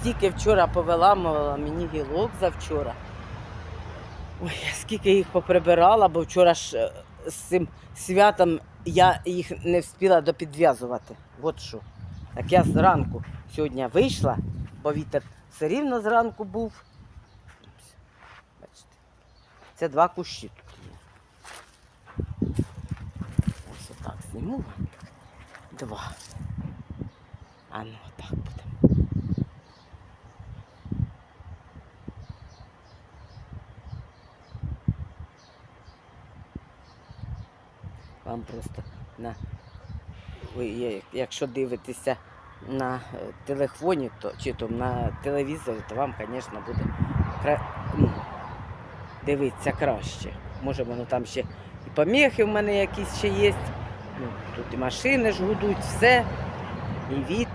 стільки вчора повиламувала мені гілок завчора. Ой, я скільки їх поприбирала, бо вчора ж е, з цим святом я їх не встигла допідв'язувати. От що. Так я зранку сьогодні вийшла, бо вітер все рівно зранку був. Бачите, це два кущі тут є. Ось отак зніму. Два. А ну так буде. Вам просто на якщо дивитеся на е, телефоні, то чи то на телевізорі, то вам, звісно, буде кра... ну, дивитися краще. Може, воно там ще і поміхи в мене якісь ще є. Ну, тут і машини ж гудуть, все, і вітер.